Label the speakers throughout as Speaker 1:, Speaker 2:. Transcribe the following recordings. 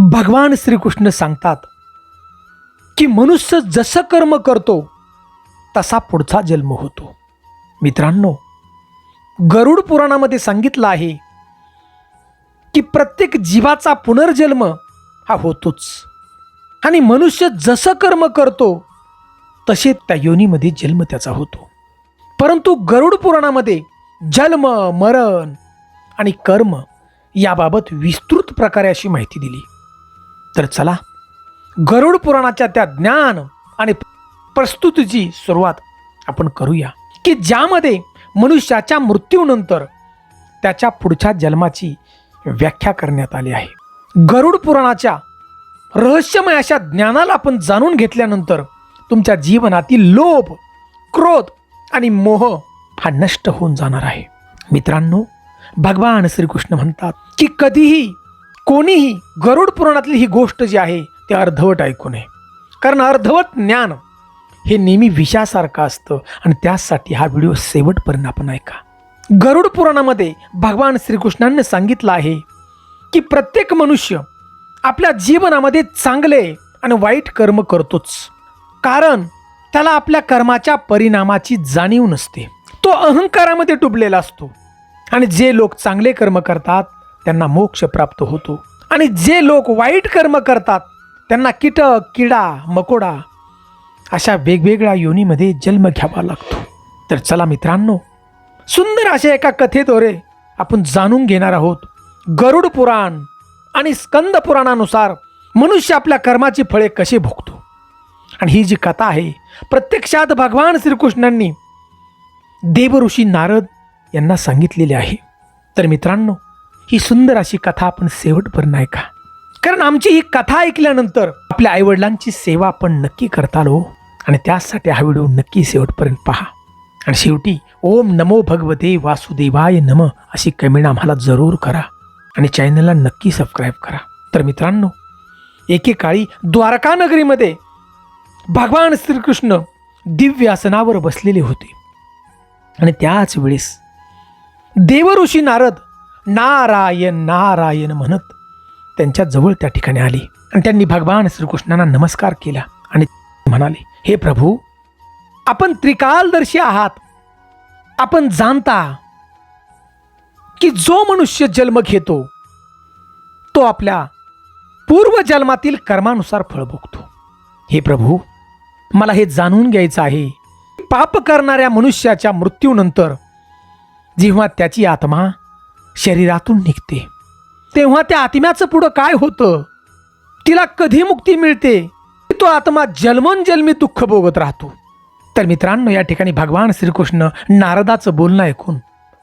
Speaker 1: भगवान श्रीकृष्ण सांगतात की मनुष्य जसं कर्म करतो तसा पुढचा जन्म होतो. मित्रांनो गरुड पुराणामध्ये सांगितलं आहे की प्रत्येक जीवाचा पुनर्जन्म हा होतोच. आणि मनुष्य जसं कर्म करतो तसे त्या योनीमध्ये जन्म त्याचा होतो. परंतु गरुड पुराणामध्ये जन्म मरण आणि कर्म याबाबत विस्तृत प्रकारे अशी माहिती दिली. तर चला गरुड पुराणाच्या त्या ज्ञान आणि प्रस्तुतीची सुरुवात आपण करूया. की ज्यामध्ये मनुष्याच्या मृत्यूनंतर त्याच्या पुढच्या जन्माची व्याख्या करण्यात आली आहे. गरुड पुराणाच्या रहस्यमय अशा ज्ञानाला आपण जाणून घेतल्यानंतर तुमच्या जीवनातील लोभ क्रोध आणि मोह हा नष्ट होऊन जाणार आहे. मित्रांनो भगवान श्रीकृष्ण म्हणतात की कधीही कोणीही गरुड पुराणातली ही गोष्ट जी आहे ते अर्धवट ऐकू नये. कारण अर्धवट ज्ञान हे नेहमी विषासारखं असतं आणि त्यासाठी हा व्हिडिओ शेवटपर्यंत आपण ऐका. गरुड पुराणामध्ये भगवान श्रीकृष्णांनी सांगितलं आहे की प्रत्येक मनुष्य आपल्या जीवनामध्ये चांगले आणि वाईट कर्म करतोच. कारण त्याला आपल्या कर्माच्या परिणामाची जाणीव नसते. तो अहंकारामध्ये डुबलेला असतो. आणि जे लोक चांगले कर्म करतात त्यांना मोक्ष प्राप्त होतो. आणि जे लोक वाईट कर्म करतात त्यांना कीटक किडा मकोडा अशा वेगवेगळ्या योनीमध्ये जन्म घ्यावा लागतो. तर चला मित्रांनो सुंदर अशा एका कथेद्वारे आपण जाणून घेणार आहोत. गरुड पुराण आणि स्कंद पुराणानुसार मनुष्य आपल्या कर्माची फळे कसे भोगतो. आणि ही जी कथा आहे प्रत्यक्षात भगवान श्रीकृष्णांनी देवऋषी नारद यांना सांगितलेली आहे. तर मित्रांनो ही सुंदर अशी कथा आपण शेवटपर्यंत ऐका कारण आमची ही कथा ऐकल्यानंतर आपल्या आईवडिलांची सेवा आपण नक्की करतालो हो. आणि त्यासाठी हा व्हिडिओ नक्की शेवटपर्यंत पहा. आणि शेवटी ओम नमो भगवते वासुदेवाय नम अशी कमेंट आम्हाला जरूर करा. आणि चॅनलला नक्की सबस्क्राईब करा. तर मित्रांनो एकेकाळी द्वारकानगरीमध्ये भगवान श्रीकृष्ण दिव्य आसनावर बसलेले होते. आणि त्याच वेळेस देवऋषी नारद नारायण नारायण म्हणत त्यांच्या जवळ त्या ठिकाणी आली. आणि त्यांनी भगवान श्रीकृष्णांना नमस्कार केला आणि म्हणाले हे प्रभू आपण त्रिकालदर्शी आहात. आपण जाणता की जो मनुष्य जन्म घेतो तो आपल्या पूर्वजन्मातील कर्मानुसार फळ भोगतो. हे प्रभू मला हे जाणून घ्यायचं आहे पाप करणाऱ्या मनुष्याच्या मृत्यूनंतर जेव्हा त्याची आत्मा शरीरातून निघते. तेव्हा त्या आत्म्याचं पुढं काय होतं? तिला कधी मुक्ती मिळते? तो आत्मा जन्मोनजन्मी दुःख भोगत राहतो. तर मित्रांनो या ठिकाणी भगवान श्रीकृष्ण नारदाचं बोलणं ऐकून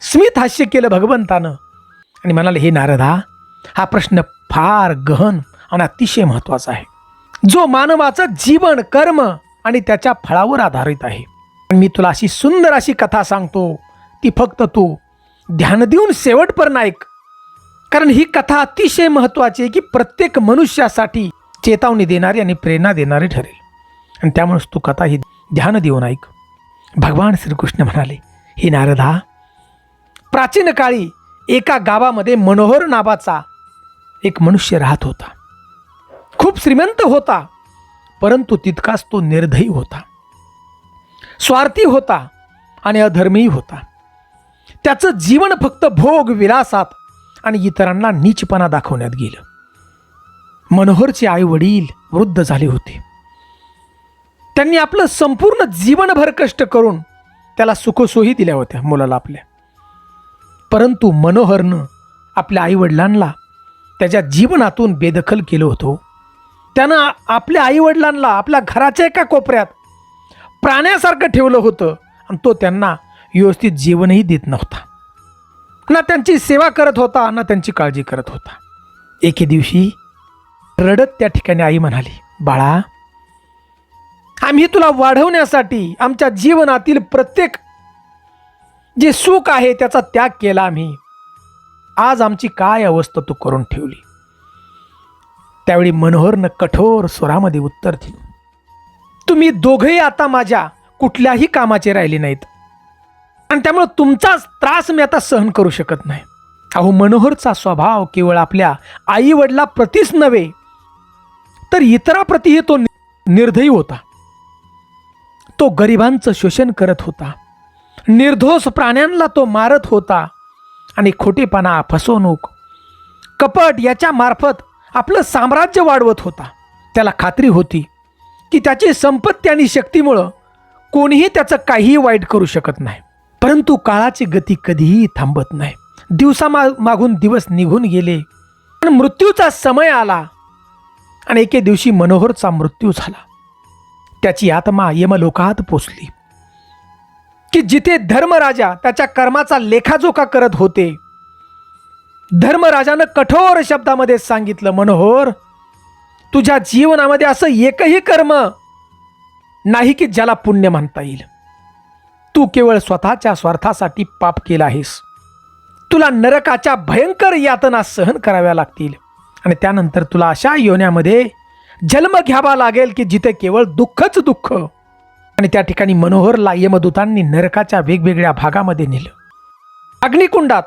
Speaker 1: स्मित हास्य केलं भगवंतानं. आणि म्हणाले हे नारदा हा प्रश्न फार गहन आणि अतिशय महत्त्वाचा आहे. जो मानवाचं जीवन कर्म आणि त्याच्या फळावर आधारित आहे. मी तुला अशी सुंदर अशी कथा सांगतो ती फक्त तू ध्यान देऊन शेवटपर्यंत ऐक कारण ही कथा अतिशय महत्त्वाची आहे की प्रत्येक मनुष्यासाठी चेतावणी देणारी आणि प्रेरणा देणारी ठरेल. आणि त्यामुळेच तू कथा ही ध्यान देऊन ऐक. भगवान श्रीकृष्ण म्हणाले हे नारदा प्राचीन काळी एका गावामध्ये मनोहर नावाचा एक मनुष्य राहत होता. खूप श्रीमंत होता परंतु तितकाच तो निर्धयी होता. स्वार्थी होता आणि अधर्मीही होता. त्याचं जीवन फक्त भोग विलासात आणि इतरांना नीचपणा दाखवण्यात गेलं. मनोहरचे आई वडील वृद्ध झाले होते. त्यांनी आपलं संपूर्ण जीवनभर कष्ट करून त्याला सुखसोयी दिल्या होत्या मुलाला आपल्या. परंतु मनोहरनं आपल्या आईवडिलांना त्याच्या जीवनातून बेदखल केलं होतं. त्यानं आपल्या आईवडिलांना आपल्या घराच्या एका कोपऱ्यात प्राण्यासारखं ठेवलं होतं आणि तो त्यांना व्यवस्थित जीवनही देत नव्हता. ना त्यांची सेवा करत होता ना त्यांची काळजी करत होता. एके दिवशी रडत त्या ठिकाणी आई म्हणाली बाळा आम्ही तुला वाढवण्यासाठी आमच्या जीवनातील प्रत्येक जे सुख आहे त्याचा त्याग केला आम्ही. आज आमची काय अवस्था तू करून ठेवली? त्यावेळी मनोहरनं कठोर स्वरामध्ये उत्तर दिलं तुम्ही दोघेही आता माझ्या कुठल्याही कामाचे राहिले नाहीत. आणि त्यामुळे तुमचाच त्रास मी आता सहन करू शकत नाही. अहो मनोहरचा स्वभाव केवळ आपल्या आई वडिलाप्रतीच नव्हे तर इतराप्रतीही तो निर्दयी होता. तो गरिबांचं शोषण करत होता. निर्दोष प्राण्यांना तो मारत होता. आणि खोटेपणा फसवणूक कपट याच्या मार्फत आपलं साम्राज्य वाढवत होता. त्याला खात्री होती की त्याची संपत्ती आणि शक्तीमुळं कोणीही त्याचं काहीही वाईट करू शकत नाही. परंतु काळाची गती कधीही थांबत नाही. दिवसा मा मागून दिवस निघून गेले पण मृत्यूचा समय आला आणि एके दिवशी मनोहरचा मृत्यू झाला. त्याची आत्मा यमलोकात पोचली. की जिथे धर्मराजा त्याच्या कर्माचा लेखाजोखा करत होते धर्मराजानं कठोर शब्दामध्ये सांगितलं मनोहर तुझ्या जीवनामध्ये असं एकही कर्म नाही की ज्याला पुण्य म्हणता येईल. तू केवळ स्वतःच्या स्वार्थासाठी पाप केलं आहेस. तुला नरकाच्या भयंकर यातना सहन कराव्या लागतील. आणि त्यानंतर तुला अशा योन्यामध्ये जन्म घ्यावा लागेल की जिथे केवळ दुःखच दुःख आणि त्या ठिकाणी मनोहरला यमदूतांनी नरकाच्या वेगवेगळ्या भागामध्ये नेलं. अग्निकुंडात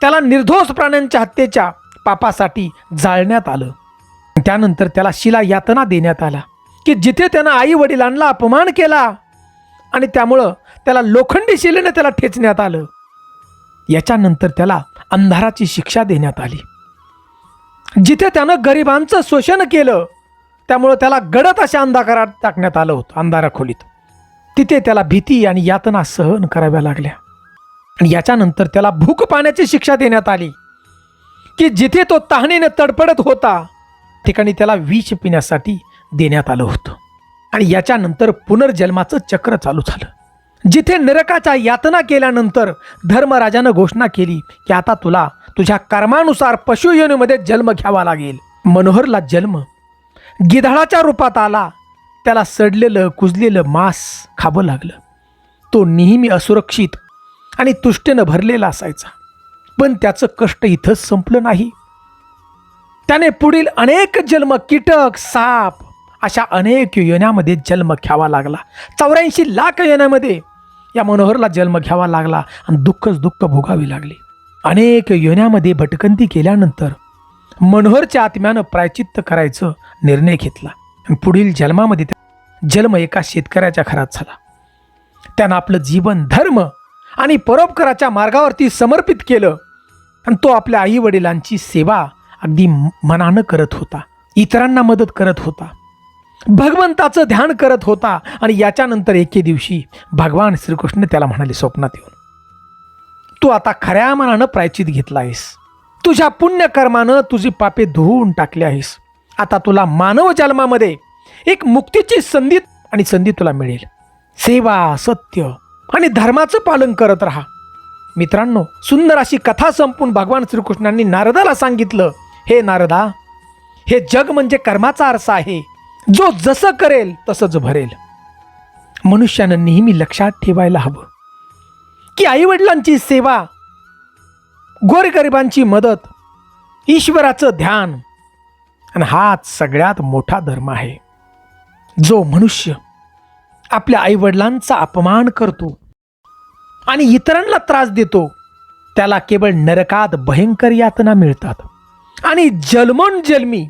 Speaker 1: त्याला निर्दोष प्राण्यांच्या हत्येच्या पापासाठी जाळण्यात आलं. त्यानंतर त्याला शिला यातना देण्यात आला की जिथे त्यानं आई वडिलांना अपमान केला आणि त्यामुळं त्याला लोखंडी शिलेनं त्याला ठेचण्यात आलं. याच्यानंतर त्याला अंधाराची शिक्षा देण्यात आली. जिथे त्यानं गरिबांचं शोषण केलं त्यामुळं त्याला गडत अशा अंधाकारात टाकण्यात आलं होतं अंधारा खोलीत तिथे त्याला भीती आणि यातना सहन कराव्या लागल्या. आणि याच्यानंतर त्याला भूक पाण्याची शिक्षा देण्यात आली की जिथे तो तहानेने तडपडत होता ठिकाणी त्याला विष पिण्यासाठी देण्यात आलं होतं. आणि याच्यानंतर पुनर्जन्माचं चक्र चालू झालं. जिथे नरकाच्या यातना केल्यानंतर धर्मराजानं घोषणा केली की आता तुला तुझ्या कर्मानुसार पशुयोनीमध्ये जन्म घ्यावा लागेल. मनोहरला जन्म. गिधाळाच्या रूपात आला. त्याला सडलेलं कुजलेलं मांस खावं लागलं. तो नेहमी असुरक्षित आणि तुष्टेनं भरलेला असायचा. पण त्याचं कष्ट इथंच संपलं नाही. त्याने पुढील अनेक जन्म कीटक साप अशा अनेक योन्यामध्ये जन्म घ्यावा लागला. चौऱ्याऐंशी लाख योन्यामध्ये या मनोहरला जन्म घ्यावा लागला आणि दुःखच दुःख भोगावी लागली. अनेक योन्यामध्ये भटकंती केल्यानंतर मनोहरच्या आत्म्यानं प्रायचित्त करायचं निर्णय घेतला. आणि पुढील जन्मामध्ये जन्म एका शेतकऱ्याच्या घरात झाला. त्यानं आपलं जीवन धर्म आणि परोपकाराच्या मार्गावरती समर्पित केलं. आणि तो आपल्या आई वडिलांची सेवा अगदी मनानं करत होता. इतरांना मदत करत होता. भगवंताचं ध्यान करत होता आणि याच्यानंतर एके दिवशी भगवान श्रीकृष्ण त्याला म्हणाले स्वप्नात येऊन तू आता खऱ्या मनानं प्रायचित घेतला आहेस. तुझ्या पुण्यकर्मानं तुझी पापे धुवून टाकली आहेस. आता तुला मानव जन्मामध्ये एक मुक्तीची संधी आणि संधी तुला मिळेल. सेवा सत्य आणि धर्माचं पालन करत राहा. मित्रांनो सुंदर अशी कथा संपून भगवान श्रीकृष्णांनी नारदाला सांगितलं हे नारदा हे जग म्हणजे कर्माचा आरसा आहे. जो जसं करेल तसंच भरेल. मनुष्यानं नेहमी लक्षात ठेवायला हवं की आईवडिलांची सेवा गोरगरिबांची मदत ईश्वराचं ध्यान आणि हाच सगळ्यात मोठा धर्म आहे. जो मनुष्य आपल्या आईवडिलांचा अपमान करतो आणि इतरांना त्रास देतो त्याला केवळ नरकात भयंकर यातना मिळतात. आणि जन्मोन जन्मी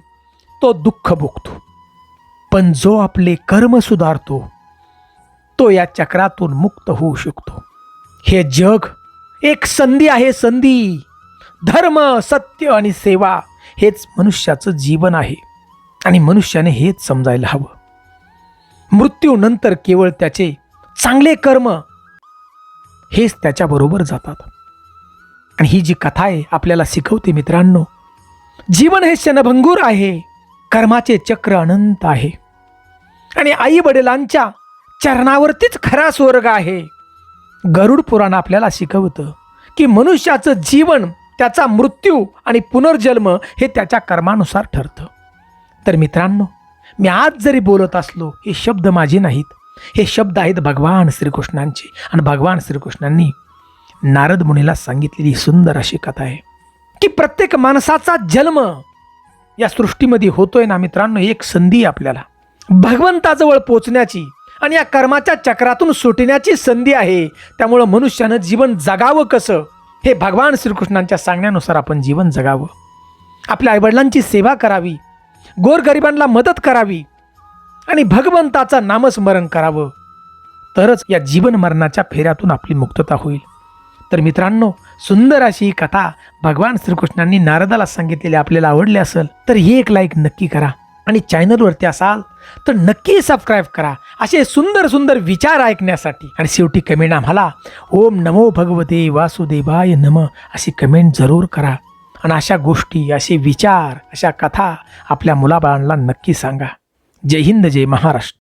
Speaker 1: तो दुःख भोगतो. पण जो आपले कर्म सुधारतो तो या चक्रातून मुक्त होऊ शकतो. हे जग एक संधी आहे संधी. धर्म सत्य आणि सेवा हेच मनुष्याचं जीवन आहे आणि मनुष्याने हेच समजायला हवं. मृत्यूनंतर केवळ त्याचे चांगले कर्म हेच त्याच्याबरोबर जातात. आणि ही जी कथा आहे आपल्याला शिकवते मित्रांनो जीवन हे क्षणभंगूर आहे कर्माचे चक्र अनंत आहे. आणि आई वडिलांच्या चरणावरतीच खरा स्वर्ग आहे. गरुड पुराण आपल्याला शिकवतं की मनुष्याचं जीवन त्याचा मृत्यू आणि पुनर्जन्म हे त्याच्या कर्मानुसार ठरतं. तर मित्रांनो मी आज जरी बोलत असलो हे शब्द माझे नाहीत. हे शब्द आहेत भगवान श्रीकृष्णांचे आणि भगवान श्रीकृष्णांनी नारद मुनीला सांगितलेली सुंदर अशी कथा आहे की प्रत्येक माणसाचा जन्म या सृष्टीमध्ये होतोय ना मित्रांनो एक संधी आपल्याला. भगवंताजवळ पोचण्याची आणि या कर्माच्या चक्रातून सुटण्याची संधी आहे. त्यामुळं मनुष्यानं जीवन जगावं कसं? हे भगवान श्रीकृष्णांच्या सांगण्यानुसार आपण जीवन जगावं. आपल्या आईवडिलांची सेवा करावी. गोरगरिबांना मदत करावी. आणि भगवंताचं नामस्मरण करावं. तरच या जीवन मरणाच्या फेऱ्यातून आपली मुक्तता होईल. तर मित्रांनो सुंदर अशी ही कथा भगवान श्रीकृष्णांनी नारदाला सांगितलेली आपल्याला आवडली असेल तर ही एक लाईक नक्की करा. आणि चॅनलवरती असाल तर नक्की सबस्क्राईब करा. असे सुंदर सुंदर विचार ऐकण्यासाठी आणि शेवटी कमेंट आम्हाला ओम नमो भगवते वासुदेवाय नम अशी कमेंट जरूर करा. आणि अशा गोष्टी असे विचार अशा कथा आपल्या मुलाबाळांना नक्की सांगा. जय हिंद जय महाराष्ट्र.